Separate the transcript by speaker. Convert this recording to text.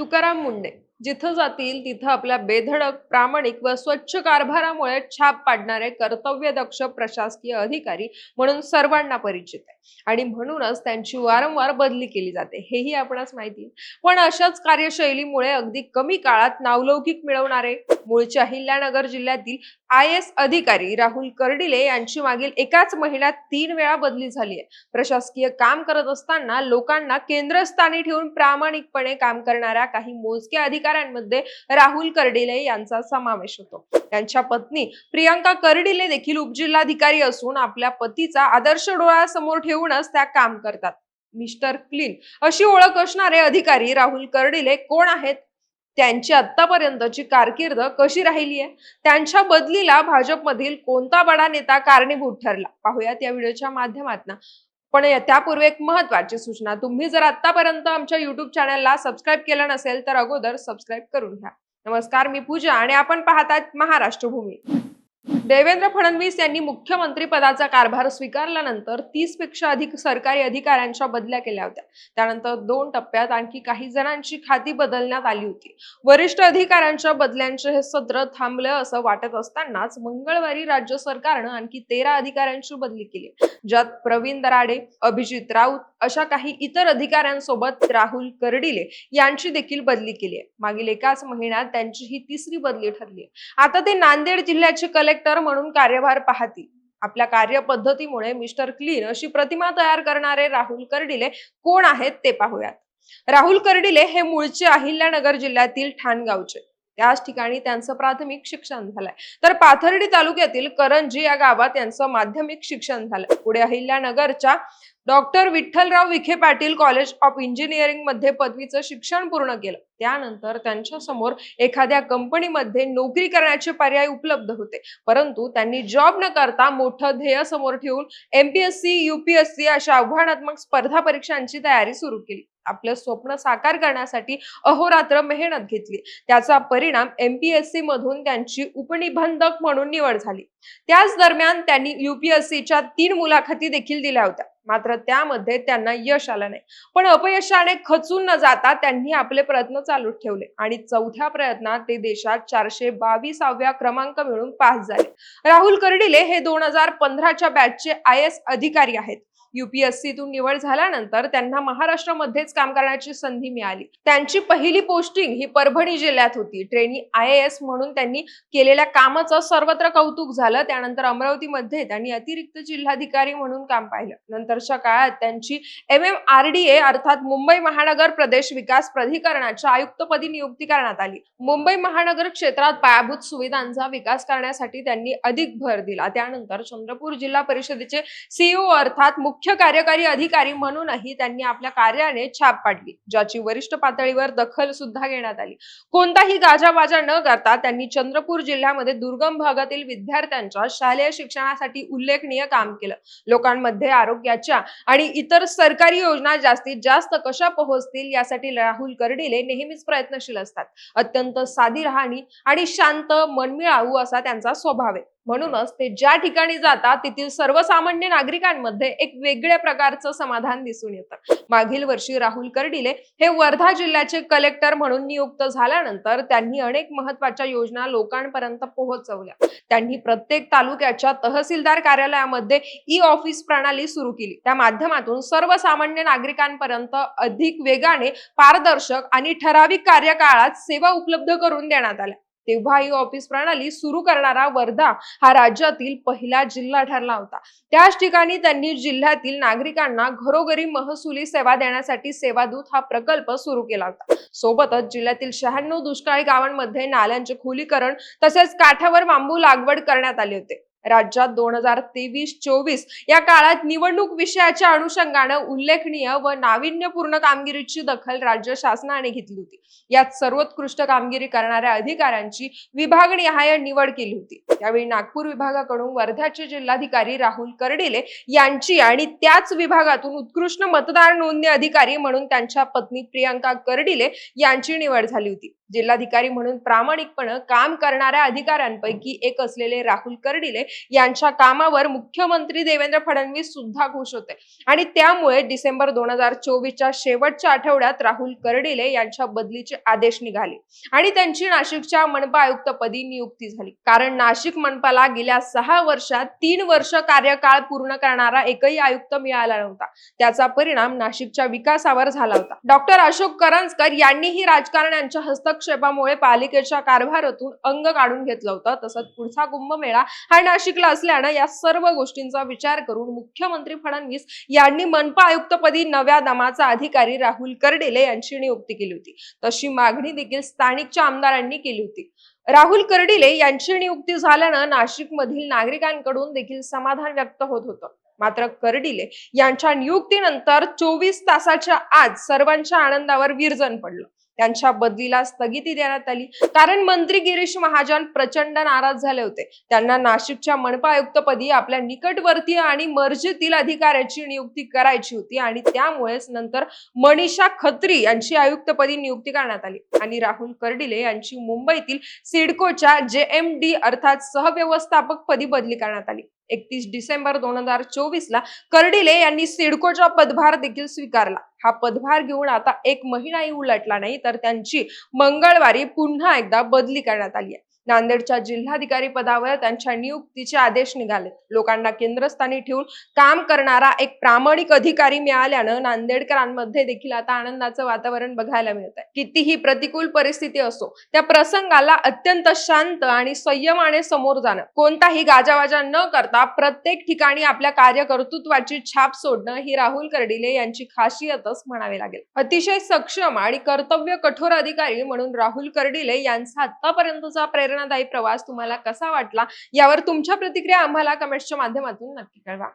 Speaker 1: तुकाराम मुंडे. जिथं जातील तिथं आपल्या बेधडक प्रामाणिक व स्वच्छ कारभारामुळे छाप पाडणारे कर्तव्यदक्ष प्रशासकीय अधिकारी म्हणून सर्वांना परिचित आहे. आणि म्हणूनच त्यांची वारंवार बदली केली जाते. हेही आपणास माहिती पण अशाच कार्यशैलीमुळे अगदी कमी काळात नावलौकिक मिळवणारे मूळच्या अहिल्यानगर जिल्ह्यातील आय एस अधिकारी राहुल कर्डिले यांची मागील एकाच महिन्यात तीन वेळा बदली झाली आहे. प्रशासकीय काम करत असताना लोकांना केंद्रस्थानी ठेवून प्रामाणिकपणे काम करणाऱ्या काही मोजक्या अधिकाऱ्यांमध्ये राहुल कर्डिले यांचा समावेश होतो. त्यांच्या पत्नी प्रियांका कर्डिले देखील उपजिल्हाधिकारी असून आपल्या पतीचा आदर्श डोळ्यासमोर ठेवूनच त्या काम करतात. मिस्टर क्लीन अशी ओळख असणारे अधिकारी राहुल कर्डिले कोण आहेत? त्यांची आतापर्यंतची कारकीर्द कशी राहिली आहे? त्यांच्या बदलीला भाजपमधील कोणता बडा नेता कारणीभूत ठरला? पाहूयात या व्हिडिओच्या माध्यमातून. पण त्यापूर्वी एक महत्वाची सूचना तुम्ही जर आतापर्यंत आमच्या युट्यूब चॅनलला सबस्क्राईब केलं नसेल तर अगोदर सबस्क्राईब करून घ्या. नमस्कार मी पूजा आणि आपण पाहतात महाराष्ट्र भूमी देवेंद्र फडणवीस यांनी मुख्यमंत्री पदाचा कारभार स्वीकारल्यानंतर तीसपेक्षा अधिक सरकारी अधिकाऱ्यांच्या बदल्या केल्या होत्या. त्यानंतर दोन टप्प्यात आणखी काही जणांची खाती बदलण्यात आली होती. वरिष्ठ अधिकाऱ्यांच्या बदल्यांचे हे सत्र थांबलं असं वाटत असतानाच मंगळवारी राज्य सरकारनं आणखी तेरा अधिकाऱ्यांची बदली केली. ज्यात प्रवीण दराडे अभिजित राऊत अशा काही इतर अधिकाऱ्यांसोबत राहुल कर्डिले यांची देखील बदली केली आहे. मागील एकाच महिन्यात त्यांची ही तिसरी बदली ठरली आहे. आता ते नांदेड जिल्ह्याचे कलेक्टर म्हणून कार्यभार पाहतील. आपल्या कार्यपद्धतीमुळे मिस्टर क्लीन अशी प्रतिमा तयार करणारे राहुल कर्डिले कोण आहेत ते पाहूयात. राहुल कर्डिले हे मूळचे अहिल्यानगर जिल्ह्यातील ठाणगावचे. याच ठिकाणी त्यांचं प्राथमिक शिक्षण झालंय. तर पाथर्डी तालुक्यातील करंजी या गावात त्यांचं माध्यमिक शिक्षण झालं. पुढे अहिल्यानगरच्या doctor Vitthalrao Vikhe Patil college of इंजिनिअरिंगमध्ये पदवीचं शिक्षण पूर्ण केलं. त्यानंतर त्यांच्यासमोर एखाद्या कंपनीमध्ये नोकरी करण्याचे पर्याय उपलब्ध होते. परंतु त्यांनी जॉब न करता मोठं ध्येय समोर ठेवून एमपीएससी युपीएससी अशा आव्हानात्मक स्पर्धा परीक्षांची तयारी सुरू केली. आपलं स्वप्न साकार करण्यासाठी अहोरात्र मेहनत घेतली. त्याचा परिणाम एमपीएससी मधून त्यांची उपनिबंधक म्हणून निवड झाली. त्याच दरम्यान त्यांनी युपीएससीच्या तीन मुलाखती देखील दिल्या होत्या. मात्र त्यामध्ये त्यांना यश आलं नाही. पण अपयशाने खचून न जाता त्यांनी आपले प्रयत्न चालू ठेवले. आणि चौथ्या प्रयत्नात ते देशात चारशे बावीसाव्या क्रमांक मिळून पास झाले. राहुल कर्डिले हे दोन हजार पंधराच्या बॅचचे आय एस अधिकारी आहेत. युपीएससीतून निवड झाल्यानंतर त्यांना महाराष्ट्रामध्येच काम करण्याची संधी मिळाली. त्यांची पहिली पोस्टिंग ही परभणी जिल्ह्यात होती. ट्रेनी आय एस म्हणून त्यांनी केलेल्या कामाचं सर्वत्र कौतुक झालं. त्यानंतर अमरावतीमध्ये त्यांनी अतिरिक्त जिल्हाधिकारी म्हणून काम पाहिलं. नंतरच्या काळात त्यांची M M R D A अर्थात मुंबई महानगर प्रदेश विकास प्राधिकरणाच्या आयुक्तपदी नियुक्ती करण्यात आली. मुंबई महानगर क्षेत्रात पायाभूत सुविधांचा विकास करण्यासाठी त्यांनी अधिक भर दिला. त्यानंतर चंद्रपूर जिल्हा परिषदेचे सीईओ अर्थात मुख्य मुख्य कार्यकारी अधिकारी म्हणूनही त्यांनी आपल्या कार्याने छाप पाडली ज्याची वरिष्ठ पातळीवर दखल सुद्धा घेण्यात आली. कोणताही गाजावाजा न करता त्यांनी चंद्रपूर जिल्ह्यामध्ये दुर्गम भागातील विद्यार्थ्यांच्या शालेय शिक्षणासाठी उल्लेखनीय काम केलं. लोकांमध्ये आरोग्याच्या आणि इतर सरकारी योजना जास्तीत जास्त कशा पोहोचतील यासाठी राहुल कर्डिले नेहमीच प्रयत्नशील असतात. अत्यंत साधी राहणी आणि शांत मनमिळावू असा त्यांचा स्वभाव आहे. म्हणूनच ते ज्या ठिकाणी जातात तेथील सर्वसामान्य नागरिकांमध्ये एक वेगळ्या प्रकारचं समाधान दिसून येतं. मागील वर्षी राहुल कर्डिले हे वर्धा जिल्ह्याचे कलेक्टर म्हणून नियुक्त झाल्यानंतर त्यांनी अनेक महत्त्वाच्या योजना लोकांपर्यंत पोहोचवल्या. त्यांनी प्रत्येक तालुक्याच्या तहसीलदार कार्यालयामध्ये ई ऑफिस प्रणाली सुरू केली. त्या माध्यमातून सर्वसामान्य नागरिकांपर्यंत अधिक वेगाने पारदर्शक आणि ठराविक कार्यकाळात सेवा उपलब्ध करून देण्यात आल्या. तेव्हा ही ऑफिस प्रणाली सुरू करणारा वर्धा हा राज्यातील पहिला जिल्हा ठरला होता. त्याच ठिकाणी त्यांनी जिल्ह्यातील नागरिकांना घरोघरी महसुली सेवा देण्यासाठी सेवादूत हा प्रकल्प सुरू केला होता. सोबतच जिल्ह्यातील शहाण्णव दुष्काळी गावांमध्ये नाल्यांचे खुलीकरण तसेच काठावर बांबू लागवड करण्यात आले होते. राज्यात दोन हजार तेवीस चोवीस या काळात निवडणूक विषयाच्या अनुषंगानं उल्लेखनीय व नाविन्यपूर्ण कामगिरीची दखल राज्य शासनाने घेतली होती. यात सर्वोत्कृष्ट कामगिरी करणाऱ्या अधिकाऱ्यांची विभागनिहाय निवड केली होती. त्यावेळी नागपूर विभागाकडून वर्ध्याचे जिल्हाधिकारी राहुल कर्डिले यांची आणि त्याच विभागातून उत्कृष्ट मतदार नोंदणी अधिकारी म्हणून त्यांच्या पत्नी प्रियांका कर्डिले यांची निवड झाली होती. जिल्हाधिकारी म्हणून प्रामाणिकपणे काम करणाऱ्या अधिकाऱ्यांपैकी एक असलेले राहुल कर्डिले यांच्या कामावर मुख्यमंत्री देवेंद्र फडणवीस सुद्धा खुश होते. आणि त्यामुळे डिसेंबर दोन हजार चोवीसच्या शेवटच्या आठवड्यात राहुल कर्डिले यांच्या बदलीचे आदेश निघाले. आणि त्यांची नाशिकच्या मनपा आयुक्तपदी नियुक्ती झाली. कारण नाशिक मनपाला गेल्या सहा वर्षात तीन वर्ष कार्यकाळ पूर्ण करणारा एकही आयुक्त मिळाला नव्हता. त्याचा परिणाम नाशिकच्या विकासावर झाला होता. डॉक्टर अशोक करंजकर यांनीही राजकारण्यांच्या हस्तक्षेपामुळे पालिकेच्या कारभारातून अंग काढून घेतलं होतं. तसंच पुढचा कुंभमेळा हा नाशिकला असल्यानं या सर्व गोष्टींचा विचार करून मुख्यमंत्री फडणवीस यांनी मनपा आयुक्तपदी नव्या दमाचा अधिकारी राहुल कर्डिले यांची नियुक्ती केली होती. तशी मागणी देखील स्थानिकच्या आमदारांनी केली होती. राहुल कर्डिले यांची नियुक्ती झाल्यानं नाशिकमधील नागरिकांकडून देखील समाधान व्यक्त होत होतं. मात्र कर्डिले यांच्या नियुक्तीनंतर चोवीस तासाच्या आत सर्वांच्या आनंदावर विरजन पडलं. त्यांच्या बदलीला स्थगिती देण्यात आली. कारण मंत्री गिरीश महाजन प्रचंड नाराज झाले होते. त्यांना नाशिकच्या मनपा आयुक्तपदी आपल्या निकटवर्तीय आणि मर्जीतील अधिकाऱ्याची नियुक्ती करायची होती आणि त्यामुळेच नंतर मनीषा खत्री यांची आयुक्तपदी नियुक्ती करण्यात आली. आणि राहुल कर्डिले यांची मुंबईतील सिडकोच्या जे एम डी अर्थात सहव्यवस्थापक पदी बदली करण्यात आली. एकतीस डिसेंबर दोन हजार चोवीस ला कर्डिले यांनी सिडकोचा पदभार देखील स्वीकारला. हा पदभार घेऊन आता एक महिनाही उलटला नाही तर त्यांची मंगळवारी पुन्हा एकदा बदली करण्यात आली आहे. नांदेडच्या जिल्हाधिकारी पदावर त्यांच्या नियुक्तीचे आदेश निघाले. लोकांना केंद्रस्थानी ठेवून काम करणारा एक प्रामाणिक अधिकारी मिळाल्यानं नांदेडकरांमध्ये देखील आता आनंदाचं वातावरण बघायला मिळत आहे कितीही प्रतिकूल परिस्थिती असो त्या प्रसंगाला अत्यंत शांत आणि संयमाने समोर जाणं कोणताही गाजावाजा न करता प्रत्येक ठिकाणी आपल्या कार्यकर्तृत्वाची छाप सोडणं ही राहुल कर्डिले यांची खासियतच म्हणावी लागेल. अतिशय सक्षम आणि कर्तव्य कठोर अधिकारी म्हणून राहुल कर्डिले यांचा आतापर्यंतचा प्रेरणादायी प्रवास तुम्हाला कसा वाटला यावर तुमच्या प्रतिक्रिया आम्हाला कमेंट्सच्या माध्यमातून नक्की कळवा.